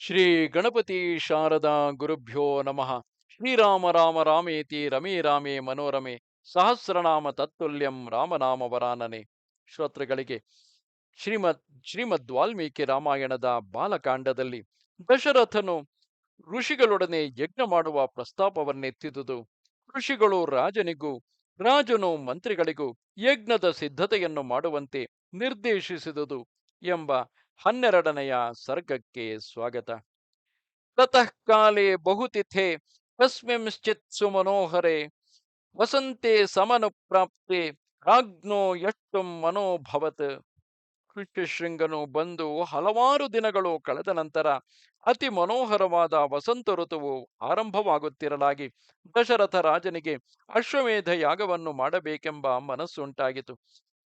ಶ್ರೀ ಗಣಪತಿ ಶಾರದಾ ಗುರುಭ್ಯೋ ನಮಃ. ಶ್ರೀರಾಮ ರಾಮ ರಾಮೇತಿ ರಮೇ ರಾಮೇ ಮನೋರಮೆ ಸಹಸ್ರನಾಮ ತತ್ತುಲ್ಯಂ ರಾಮನಾಮ ವರಾನನೆ. ಶ್ರೋತೃಗಳಿಗೆ ಶ್ರೀಮದ್ ಶ್ರೀಮದ್ ವಾಲ್ಮೀಕಿ ರಾಮಾಯಣದ ಬಾಲಕಾಂಡದಲ್ಲಿ ದಶರಥನು ಋಷಿಗಳೊಡನೆ ಯಜ್ಞ ಮಾಡುವ ಪ್ರಸ್ತಾಪವನ್ನೆತ್ತಿದುದು. ಋಷಿಗಳು ರಾಜನಿಗೂ ರಾಜನು ಮಂತ್ರಿಗಳಿಗೂ ಯಜ್ಞದ ಸಿದ್ಧತೆಯನ್ನು ಮಾಡುವಂತೆ ನಿರ್ದೇಶಿಸಿದುದು ಎಂಬ ಹನ್ನೆರಡನೆಯ ಸರ್ಗಕ್ಕೆ ಸ್ವಾಗತ. ತತಃ ಕಾಲೇ ಬಹುತಿಥೆ ಕಸ್ಮಿಂಶ್ಚಿತ್ ಸುಮನೋಹರೆ, ವಸಂತೆ ಸಮನುಪ್ರಾಪ್ತೆ ರಾಜ್ಞೋ ಎಷ್ಟು ಮನೋಭವತ್. ಕೃಷ್ಣಶೃಂಗನು ಬಂದು ಹಲವಾರು ದಿನಗಳು ಕಳೆದ ನಂತರ ಅತಿ ಮನೋಹರವಾದ ವಸಂತ ಋತುವು ಆರಂಭವಾಗುತ್ತಿರಲಾಗಿ ದಶರಥ ರಾಜನಿಗೆ ಅಶ್ವಮೇಧ ಯಾಗವನ್ನು ಮಾಡಬೇಕೆಂಬ ಮನಸ್ಸುಂಟಾಗಿತು.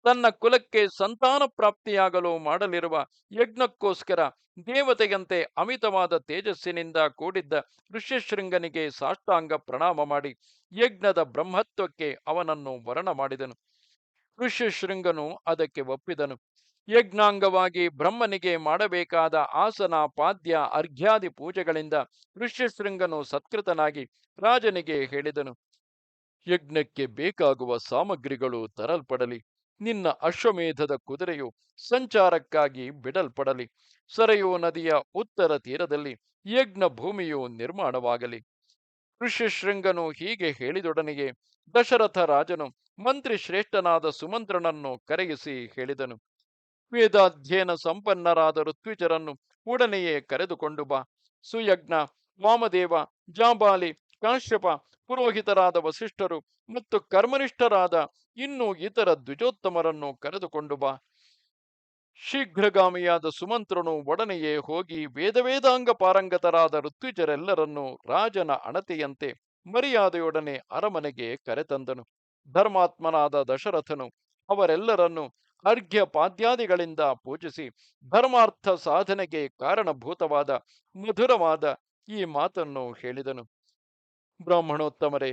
ತನ್ನ ಕುಲಕ್ಕೆ ಸಂತಾನ ಪ್ರಾಪ್ತಿಯಾಗಲು ಮಾಡಲಿರುವ ಯಜ್ಞಕ್ಕೋಸ್ಕರ ದೇವತೆಯಂತೆ ಅಮಿತವಾದ ತೇಜಸ್ಸಿನಿಂದ ಕೂಡಿದ್ದ ಋಷ್ಯಶೃಂಗನಿಗೆ ಸಾಷ್ಟಾಂಗ ಪ್ರಣಾಮ ಮಾಡಿ ಯಜ್ಞದ ಬ್ರಹ್ಮತ್ವಕ್ಕೆ ಅವನನ್ನು ವರ್ಣ ಮಾಡಿದನು. ಋಷ್ಯಶೃಂಗನು ಅದಕ್ಕೆ ಒಪ್ಪಿದನು. ಯಜ್ಞಾಂಗವಾಗಿ ಬ್ರಹ್ಮನಿಗೆ ಮಾಡಬೇಕಾದ ಆಸನ ಪಾದ್ಯ ಅರ್ಘ್ಯಾದಿ ಪೂಜೆಗಳಿಂದ ಋಷ್ಯಶೃಂಗನು ಸತ್ಕೃತನಾಗಿ ರಾಜನಿಗೆ ಹೇಳಿದನು. ಯಜ್ಞಕ್ಕೆ ಬೇಕಾಗುವ ಸಾಮಗ್ರಿಗಳು ತರಲ್ಪಡಲಿ. ನಿನ್ನ ಅಶ್ವಮೇಧದ ಕುದುರೆಯು ಸಂಚಾರಕ್ಕಾಗಿ ಬಿಡಲ್ಪಡಲಿ. ಸರಯೋ ನದಿಯ ಉತ್ತರ ತೀರದಲ್ಲಿ ಯಜ್ಞ ಭೂಮಿಯು ನಿರ್ಮಾಣವಾಗಲಿ. ಋಷ್ಯಶೃಂಗನು ಹೀಗೆ ಹೇಳಿದೊಡನೆಗೆ ದಶರಥ ರಾಜನು ಮಂತ್ರಿ ಶ್ರೇಷ್ಠನಾದ ಸುಮಂತ್ರನನ್ನು ಕರೆಯಿಸಿ ಹೇಳಿದನು, ವೇದಾಧ್ಯಯನ ಸಂಪನ್ನರಾದ ಋತ್ವಿಜರನ್ನು ಉಡನೆಯೇ ಕರೆದುಕೊಂಡು ಬಾ. ಸುಯಜ್ಞ, ವಾಮದೇವ, ಜಾಂಬಾಲಿ ಕಾಶ್ಯಪ, ಪುರೋಹಿತರಾದ ವಸಿಷ್ಠರು ಮತ್ತು ಕರ್ಮನಿಷ್ಠರಾದ ಇನ್ನು ಇತರ ದ್ವಿಜೋತ್ತಮರನ್ನು ಕರೆದುಕೊಂಡು ಬಾ. ಶೀಘ್ರಗಾಮಿಯಾದ ಸುಮಂತ್ರನು ಒಡನೆಯೇ ಹೋಗಿ ವೇದವೇದಾಂಗ ಪಾರಂಗತರಾದ ಋತ್ವಿಜರೆಲ್ಲರನ್ನು ರಾಜನ ಅಣತೆಯಂತೆ ಮರ್ಯಾದೆಯೊಡನೆ ಅರಮನೆಗೆ ಕರೆತಂದನು. ಧರ್ಮಾತ್ಮನಾದ ದಶರಥನು ಅವರೆಲ್ಲರನ್ನು ಅರ್ಘ್ಯ ಪಾದ್ಯಾದಿಗಳಿಂದ ಪೂಜಿಸಿ ಧರ್ಮಾರ್ಥ ಸಾಧನೆಗೆ ಕಾರಣಭೂತವಾದ ಮಧುರವಾದ ಈ ಮಾತನ್ನು ಹೇಳಿದನು. ಬ್ರಾಹ್ಮಣೋತ್ತಮರೇ,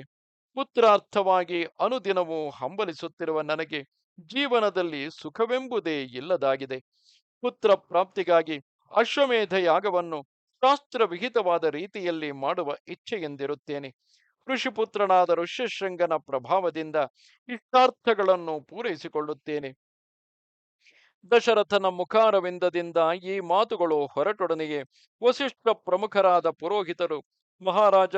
ಪುತ್ರಾರ್ಥವಾಗಿ ಅನುದಿನವೂ ಹಂಬಲಿಸುತ್ತಿರುವ ನನಗೆ ಜೀವನದಲ್ಲಿ ಸುಖವೆಂಬುದೇ ಇಲ್ಲದಾಗಿದೆ. ಪುತ್ರ ಪ್ರಾಪ್ತಿಗಾಗಿ ಅಶ್ವಮೇಧ ಯಾಗವನ್ನು ಶಾಸ್ತ್ರವಿಹಿತವಾದ ರೀತಿಯಲ್ಲಿ ಮಾಡುವ ಇಚ್ಛೆಯೆಂದಿರುತ್ತೇನೆ. ಋಷಿಪುತ್ರನಾದ ಋಷ್ಯಶೃಂಗನ ಪ್ರಭಾವದಿಂದ ಇಷ್ಟಾರ್ಥಗಳನ್ನು ಪೂರೈಸಿಕೊಳ್ಳುತ್ತೇನೆ. ದಶರಥನ ಮುಖಾರವಿಂದದಿಂದ ಈ ಮಾತುಗಳು ಹೊರಟೊಡನೆಯೇ ವಸಿಷ್ಠ ಪ್ರಮುಖರಾದ ಪುರೋಹಿತರು, ಮಹಾರಾಜ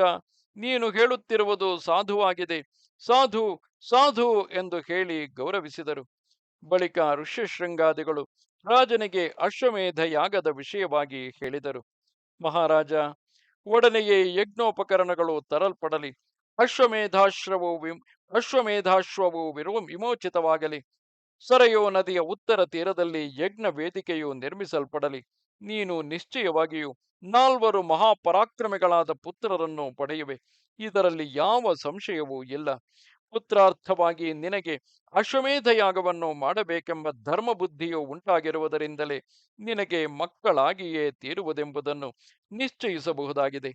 ನೀನು ಹೇಳುತ್ತಿರುವುದು ಸಾಧುವಾಗಿದೆ. ಸಾಧು ಸಾಧು ಎಂದು ಹೇಳಿ ಗೌರವಿಸಿದರು. ಬಳಿಕ ಋಷ್ಯಶೃಂಗಾದಿಗಳು ರಾಜನಿಗೆ ಅಶ್ವಮೇಧ ಯಾಗದ ವಿಷಯವಾಗಿ ಹೇಳಿದರು. ಮಹಾರಾಜ, ಒಡನೆಯೇ ಯಜ್ಞೋಪಕರಣಗಳು ತರಲ್ಪಡಲಿ. ಅಶ್ವಮೇಧಾಶ್ರವು ವಿಮ್ ಅಶ್ವಮೇಧಾಶ್ವವು ವಿರೋ, ವಿಮೋಚಿತವಾಗಲಿ. ಸರಯೋ ನದಿಯ ಉತ್ತರ ತೀರದಲ್ಲಿ ಯಜ್ಞ ವೇದಿಕೆಯು ನಿರ್ಮಿಸಲ್ಪಡಲಿ. ನೀನು ನಿಶ್ಚಯವಾಗಿಯೂ ನಾಲ್ವರು ಮಹಾಪರಾಕ್ರಮಿಗಳಾದ ಪುತ್ರರನ್ನು ಪಡೆಯುವೆ. ಇದರಲ್ಲಿ ಯಾವ ಸಂಶಯವೂ ಇಲ್ಲ. ಪುತ್ರಾರ್ಥವಾಗಿ ನಿನಗೆ ಅಶ್ವಮೇಧ ಯಾಗವನ್ನು ಮಾಡಬೇಕೆಂಬ ಧರ್ಮ ಬುದ್ಧಿಯು ಉಂಟಾಗಿರುವುದರಿಂದಲೇ ನಿನಗೆ ಮಕ್ಕಳಾಗಿಯೇ ತೀರುವುದೆಂಬುದನ್ನು ನಿಶ್ಚಯಿಸಬಹುದಾಗಿದೆ.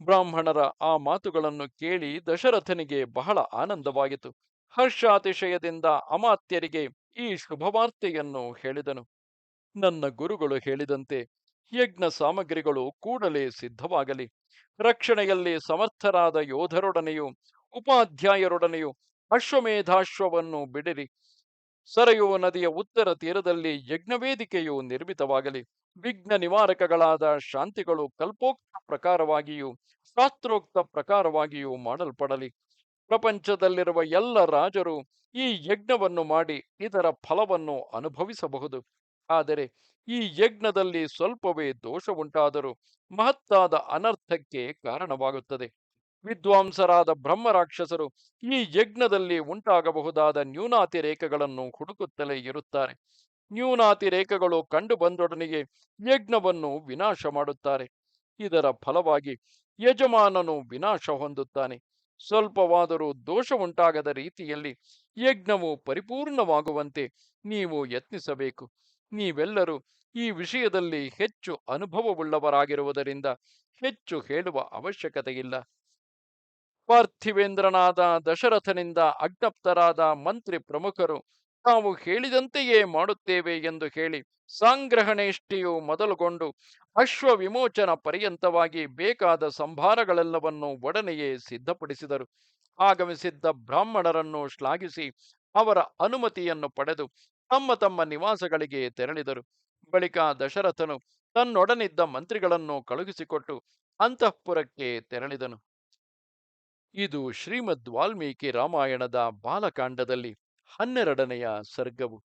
ಬ್ರಾಹ್ಮಣರ ಆ ಮಾತುಗಳನ್ನು ಕೇಳಿ ದಶರಥನಿಗೆ ಬಹಳ ಆನಂದವಾಯಿತು. ಹರ್ಷಾತಿಶಯದಿಂದ ಅಮಾತ್ಯರಿಗೆ ಈ ಶುಭವಾರ್ತೆಯನ್ನು ಹೇಳಿದನು. ನನ್ನ ಗುರುಗಳು ಹೇಳಿದಂತೆ ಯಜ್ಞ ಸಾಮಗ್ರಿಗಳು ಕೂಡಲೇ ಸಿದ್ಧವಾಗಲಿ. ರಕ್ಷಣೆಯಲ್ಲಿ ಸಮರ್ಥರಾದ ಯೋಧರೊಡನೆಯೂ, ಉಪಾಧ್ಯಾಯರೊಡನೆಯೂ ಅಶ್ವಮೇಧಾಶ್ವವನ್ನು ಬಿಡಿರಿ. ಸರಯೋ ನದಿಯ ಉತ್ತರ ತೀರದಲ್ಲಿ ಯಜ್ಞವೇದಿಕೆಯು ನಿರ್ಮಿತವಾಗಲಿ. ವಿಘ್ನ ನಿವಾರಕಗಳಾದ ಶಾಂತಿಗಳು ಕಲ್ಪೋಕ್ತ ಪ್ರಕಾರವಾಗಿಯೂ, ಶಾಸ್ತ್ರೋಕ್ತ ಪ್ರಕಾರವಾಗಿಯೂ ಮಾಡಲ್ಪಡಲಿ. ಪ್ರಪಂಚದಲ್ಲಿರುವ ಎಲ್ಲ ರಾಜರು ಈ ಯಜ್ಞವನ್ನು ಮಾಡಿ ಇದರ ಫಲವನ್ನು ಅನುಭವಿಸಬಹುದು. ಆದರೆ ಈ ಯಜ್ಞದಲ್ಲಿ ಸ್ವಲ್ಪವೇ ದೋಷ ಉಂಟಾದರೂ ಮಹತ್ತಾದ ಅನರ್ಥಕ್ಕೆ ಕಾರಣವಾಗುತ್ತದೆ. ವಿದ್ವಾಂಸರಾದ ಬ್ರಹ್ಮರಾಕ್ಷಸರು ಈ ಯಜ್ಞದಲ್ಲಿ ಉಂಟಾಗಬಹುದಾದ ನ್ಯೂನಾತಿರೇಕಗಳನ್ನು ಹುಡುಕುತ್ತಲೇ ಇರುತ್ತಾರೆ. ನ್ಯೂನಾತಿರೇಕಗಳು ಕಂಡು ಬಂದೊಡನೆಗೆ ಯಜ್ಞವನ್ನು ವಿನಾಶ ಮಾಡುತ್ತಾರೆ. ಇದರ ಫಲವಾಗಿ ಯಜಮಾನನು ವಿನಾಶ ಹೊಂದುತ್ತಾನೆ. ಸ್ವಲ್ಪವಾದರೂ ದೋಷ ಉಂಟಾಗದ ರೀತಿಯಲ್ಲಿ ಯಜ್ಞವು ಪರಿಪೂರ್ಣವಾಗುವಂತೆ ನೀವು ಯತ್ನಿಸಬೇಕು. ನೀವೆಲ್ಲರೂ ಈ ವಿಷಯದಲ್ಲಿ ಹೆಚ್ಚು ಅನುಭವವುಳ್ಳವರಾಗಿರುವುದರಿಂದ ಹೆಚ್ಚು ಹೇಳುವ ಅವಶ್ಯಕತೆಯಿಲ್ಲ. ಪಾರ್ಥಿವೇಂದ್ರನಾದ ದಶರಥನಿಂದ ಅಜ್ಞಪ್ತರಾದ ಮಂತ್ರಿ ಪ್ರಮುಖರು ತಾವು ಹೇಳಿದಂತೆಯೇ ಮಾಡುತ್ತೇವೆ ಎಂದು ಹೇಳಿ ಸಾಂಗ್ರಹಣೇಷ್ಠಿಯು ಮೊದಲುಗೊಂಡು ಅಶ್ವ ವಿಮೋಚನ ಪರ್ಯಂತವಾಗಿ ಬೇಕಾದ ಸಂಭಾರಗಳೆಲ್ಲವನ್ನು ಒಡನೆಯೇ ಸಿದ್ಧಪಡಿಸಿದರು. ಆಗಮಿಸಿದ್ದ ಬ್ರಾಹ್ಮಣರನ್ನು ಶ್ಲಾಘಿಸಿ ಅವರ ಅನುಮತಿಯನ್ನು ಪಡೆದು ತಮ್ಮ ತಮ್ಮ ನಿವಾಸಗಳಿಗೆ ತೆರಳಿದರು. ಬಳಿಕ ದಶರಥನು ತನ್ನೊಡನಿದ್ದ ಮಂತ್ರಿಗಳನ್ನು ಕಳುಹಿಸಿಕೊಟ್ಟು ಅಂತಃಪುರಕ್ಕೆ ತೆರಳಿದನು. ಇದು ಶ್ರೀಮದ್ ವಾಲ್ಮೀಕಿ ರಾಮಾಯಣದ ಬಾಲಕಾಂಡದಲ್ಲಿ ಹನ್ನೆರಡನೆಯ ಸರ್ಗವು.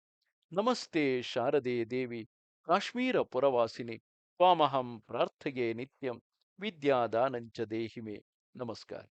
ನಮಸ್ತೆ ಶಾರದೆ ದೇವಿ, ಕಾಶ್ಮೀರ ಪುರವಾಸಿನಿ, ತ್ವಾಮಹಂ ಪ್ರಾರ್ಥೆಗೆ ನಿತ್ಯಂ, ವಿದ್ಯಾದಾನಂಚ ದೇಹಿಮೆ. ನಮಸ್ಕಾರ.